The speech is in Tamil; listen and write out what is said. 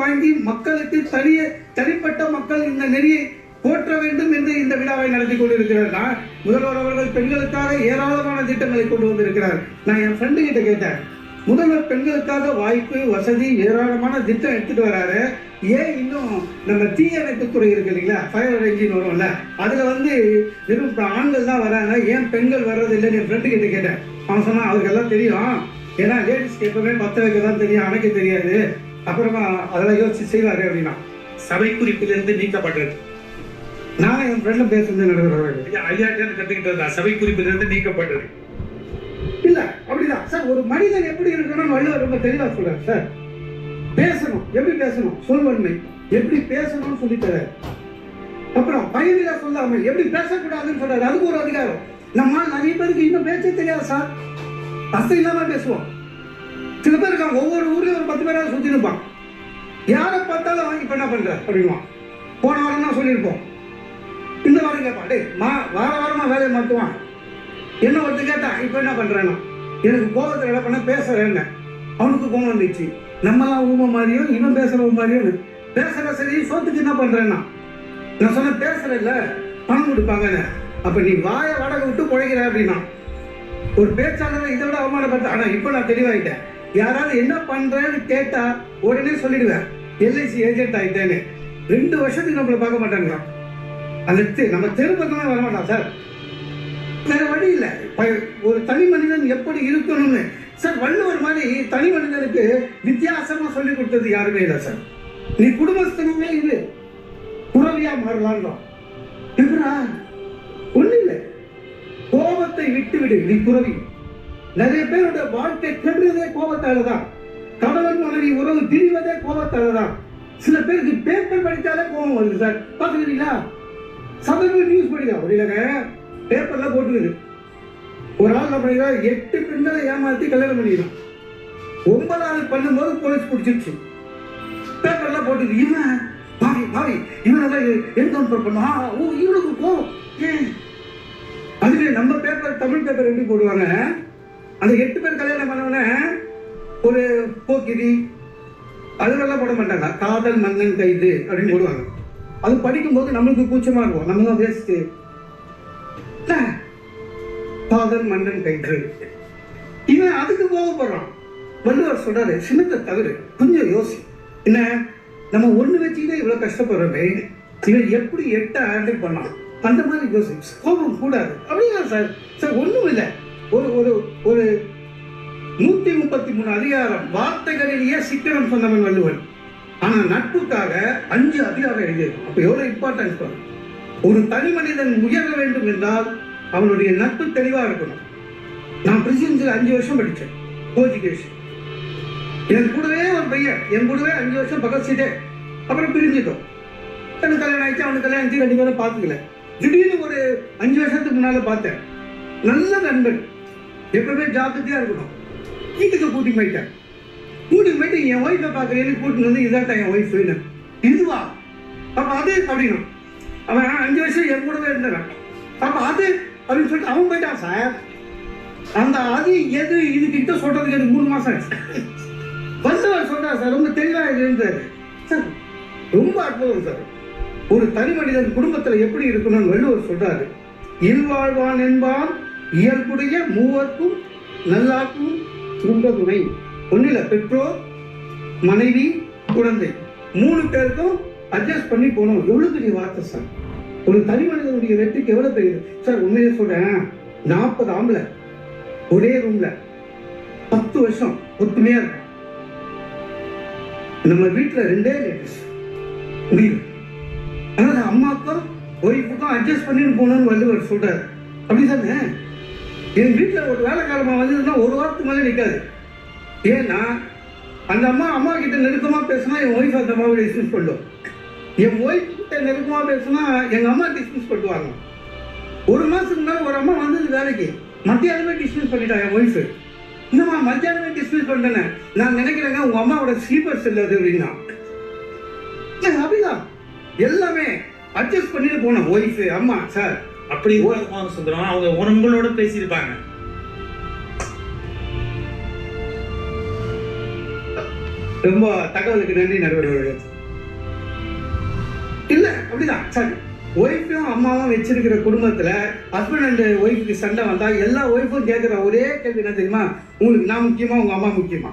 வாங்கி மக்களுக்கு தனிய தனிப்பட்ட மக்கள் இந்த நெறியை போற்ற வேண்டும் என்று இந்த விழாவை நடத்தி கொண்டிருக்கிறார். நான் முதல்வர் அவர்கள் பெண்களுக்காக ஏராளமான திட்டங்களை கொண்டு வந்திருக்கிறார். நான் என் ஃப்ரெண்டு கிட்ட கேட்டேன் முதல்வர் பெண்களுக்காக வாய்ப்பு வசதி ஏராளமான திட்டம் எடுத்துட்டு வராரு. ஏன் இன்னும் நம்ம தீயணைப்பு துறை இருக்கு இல்லைங்களா? ஃபயர் என்ஜின் வரும்ல. அதுல வந்து வெறும் ஆண்கள் தான் வராங்க. ஏன் பெண்கள் வர்றது இல்லைன்னு என் ஃப்ரெண்டு கிட்ட கேட்டேன். அவன் சொன்னான் அவருக்கு எல்லாம் தெரியும். ஏன்னா லேடிஸ்க்கு எப்பவுமே பத்த வைக்க தான் தெரியும். அணைக்க தெரியாது. அப்புறமா அதெல்லாம் யோசிச்சு செய்வாரு அப்படின்னா சபை குறிப்பிலிருந்து நீக்கப்பட்டது. நானும் என் ஃப்ரெண்டும் பேசுறது நடுவர் ஐயா ஐயாட்ட கத்துக்கிட்டது சபை குறிப்பிலிருந்து நீக்கப்பட்டது. இல்ல அப்படிதான். சார் ஒரு மனிதன் எப்படி இருக்கணும்னு வள்ளுவர் ரொம்ப தெளிவா சொல்றாரு சார். பேசணும். எப்படி பேசணும்? சொல்வன்மை. எப்படி பேசணும்னு சொல்லி தராரு அப்புறம் பயனில சொல்லாம எப்படி பேசக்கூடாதுன்னு சொல்றாரு. அதுக்கு ஒரு அதிகாரம். நம்ம நிறைய பேருக்கு இன்னும் பேச்சே தெரியாது சார். அர்த்தம் இல்லாம பேசுவோம். சில பேர் இருக்காங்க ஒவ்வொரு ஊர்லயும் ஒரு பத்து பேராவது சுற்றி இருப்பான் யாரை பார்த்தாலும் வாங்கி இப்போ என்ன பண்ணுற அப்படின்வான் போன வாரம் தான் சொல்லியிருப்போம். இந்த வாரம் கேட்பான் டேய் மா வார வாரமாக வேலையை மாற்றுவான் என்ன ஒருத்தர் கேட்டான் இப்போ என்ன பண்ணுறேன்னா எனக்கு கோபத்தில் என்ன பண்ண பேசுறேன்னு. அவனுக்கு கோபம் வந்துச்சு. நம்மலாம் ஊமை மாதிரியும் இவன் பேசுற மாதிரியும் பேசுற சரி சோத்துக்கு என்ன பண்ணுறேன்னா நான் சொன்ன பேசுகிற இல்லை பணம் கொடுப்பாங்கன்னு. அப்போ நீ வாயை வாடகை விட்டு குழைக்கிற அப்படின்னா ஒரு பேச்சாளரை இதை விட அவமானப்படுத்த ஆனால் இப்போ நான் தெளிவாயிட்டேன். யாராவது என்ன பண்றேன்னு கேட்டா உடனே சொல்லிடுவேன். எல்ஐசி ஏஜென்ட் ஆயிட்டேன்னு. ரெண்டு வருஷத்துக்கு நம்மள பார்க்க மாட்டாங்களாம். அந்த நம்ம தெரு பக்கமே வரமாட்டான் சார் வேற வழி இல்லை. ஒரு தனி மனிதன் எப்படி இருக்கணும்னு. சார் வள்ளுவர் மாதிரி தனி மனிதனுக்கு வித்தியாசமா சொல்லி கொடுத்தது யாருமே இல்லை சார் நீ குடும்பஸ்தனமே இரு. புறவியா மாறலான்றோம் இவரா? ஒண்ணு இல்லை. கோபத்தை விட்டு விடு நீ புறவி நிறைய பேருடைய வாழ்க்கை கெடுறதே கோபத்தால தான் கணவன் மனைவி உறவு திரிவதே கோபத்தால தான் சில பேருக்கு பேப்பர் படித்தாலே கோபம் வருது சார். பாத்துக்கிறீங்களா சபையில் நியூஸ் படிக்கா அப்படியிலங்க பேப்பர்ல போட்டுக்குது ஒரு ஆள் என்ன எட்டு பெண்களை ஏமாத்தி கல்யாணம் பண்ணிக்கிறான் ஒன்பதாவது பண்ணும்போது போலீஸ் பிடிச்சிருச்சு. பேப்பர்ல போட்டுது இவன் பாவி பாவி இவனெல்லாம் என்கவுண்டர் பண்ணா ஓ இவனுக்கு கோவம் ஏன்? அதுவே நம்ம பேப்பர் தமிழ் பேப்பர் எப்படி போடுவாங்க? அந்த எட்டு பேர் கல்யாணம் பண்ணவன ஒரு போக்கிரி அதுவெல்லாம் போட மாட்டாங்க. காதல் மன்னன் கைது அப்படின்னு போடுவாங்க. அது படிக்கும்போது நம்மளுக்கு கூச்சமா இருக்கும். நம்ம தான் வேஸ்ட் காதல் மன்னன் கைது. இவன் அதுக்கு கோவப்படுறான். வள்ளுவர் சொல்றாரு சின்னத்தை தவிர கொஞ்சம் யோசி. என்ன நம்ம ஒண்ணு வச்சுக்கிட்டே இவ்வளவு கஷ்டப்படுறோமே இவன் எப்படி எட்ட ஹேண்டில் பண்ணான்? அந்த மாதிரி யோசி. கோபம் கூடாது. அப்படிங்களா சார்? சார் ஒண்ணும் இல்லை. ஒரு ஒரு ஒரு நூத்தி முப்பத்தி மூணு அதிகாரம் வார்த்தைகளிலேயே சிக்கனம் சொன்னவன் வள்ளுவன் ஆனா நட்புக்காக அஞ்சு அதிகாரம் எழுதியிருக்கும் அப்ப எவ்வளவு இம்பார்ட்டன்ஸ் பாருங்க ஒரு தனி மனிதன் உயர வேண்டும் என்றால் அவனுடைய நட்பு தெளிவா இருக்கணும். நான் பிரசிடென்சில் அஞ்சு வருஷம் படித்தேன். கோஜிகேஷன் என் கூடவே ஒரு பையன் என் கூடவே அஞ்சு வருஷம் பக்கத்து சீட்டே. அப்புறம் பிரிஞ்சிட்டோம். எனக்கு கல்யாணம் ஆயிடுச்சு அவனுக்கு கல்யாணம் ஆச்சு கண்டிப்பாக பார்த்துக்கல. திடீர்னு ஒரு அஞ்சு வருஷத்துக்கு முன்னால் பார்த்தேன். நல்ல நண்பன். எப்பவுமே ஜாக்கிரதையா இருக்கணும்? வீட்டுக்கு கூட்டி போயிட்டேன். கூட்டி போயிட்டு என் ஒய்ஃபை பார்க்குறேன்னு கூட்டின்னு வந்து இதான் என் ஒய்ஃப் இதுவா? அப்ப அது அப்படின்னா அவன் அஞ்சு வருஷம் என் கூடவே இருந்தவன். அப்ப அது அப்படின்னு சொல்லிட்டு அவன் போயிட்டான் சார் அந்த அது எது இது கிட்ட சொல்றதுக்கு எனக்கு மூணு மாசம் ஆச்சு. வந்தவர் சொல்றாரு சார் ரொம்ப தெளிவா இருந்தாரு சார் ரொம்ப அற்புதம் சார். ஒரு தனி மனிதன் குடும்பத்துல எப்படி இருக்கணும்னு வள்ளுவர் சொல்றாரு. இல்வாழ்வான் என்பான் இயல்புடைய மூவர்க்கும் நல்லாக்கும் துன்ப துணை ஒன்றில் பெற்றோர் மனைவி குழந்தை. மூணு பேருக்கும் அட்ஜஸ்ட் பண்ணி போகணும். எவ்வளோ பெரிய வார்த்தை சார் ஒரு தனி மனிதனுடைய வெற்றிக்கு எவ்வளோ பெரிய சார் உண்மையை சொல்கிறேன் நாற்பது ஆம்பளை. ஒரே ரூமில் பத்து வருஷம் ஒத்துமையாக இருக்கும் நம்ம வீட்டில் ரெண்டே லேடிஸ் முடியல அதனால அம்மாக்கும் ஒய்ஃபுக்கும் அட்ஜஸ்ட் பண்ணிட்டு போகணும்னு வள்ளுவர் சொல்றாரு. அப்படிதானே என் வீட்டில் ஒரு வேலைக்காரமா வந்ததுன்னா ஒரு வாரத்துக்கு மேலே நிற்காது ஏன்னா அந்த அம்மா அம்மா கிட்ட நெருக்கமாக பேசினா என் ஒய்ஃப் அந்த அம்மாவை டிஸ்மிஸ் பண்ணும். என் ஒய்ஃப் கிட்ட நெருக்கமாக பேசினா எங்கள் அம்மா டிஸ்மிஸ் பண்ணுவாங்க. ஒரு மாதத்துக்கு மேலே ஒரு அம்மா வந்தது வேலைக்கு. மத்தியானமே டிஸ்மிஸ் பண்ணிட்டா என் ஒய்ஃபு இன்னும்மா மத்தியானமே டிஸ்மிஸ் பண்ணிட்டேனே? நான் நினைக்கிறேங்க உங்கள் அம்மாவோட ஸ்லீப்பர்ஸ் இல்லை அது அப்படின்னா அப்படிதான் எல்லாமே அட்ஜஸ்ட் பண்ணிட்டு போனேன் ஒய்ஃபு அம்மா சார் அப்படி இருக்காங்க சுந்தரம் அவங்க உணவுகளோட பேசியிருப்பாங்க. ரொம்ப தகவலுக்கு நன்றி நடுவர் இல்ல அப்படிதான். சரி. ஒய்ஃபையும் அம்மாவும் வச்சிருக்கிற குடும்பத்துல ஹஸ்பண்ட் அண்ட் ஒய்ஃபுக்கு சண்டை வந்தா எல்லா ஒய்ஃபும் கேட்கிற ஒரே கேள்வி என்ன தெரியுமா? உங்களுக்கு நான் முக்கியமா உங்க அம்மா முக்கியமா?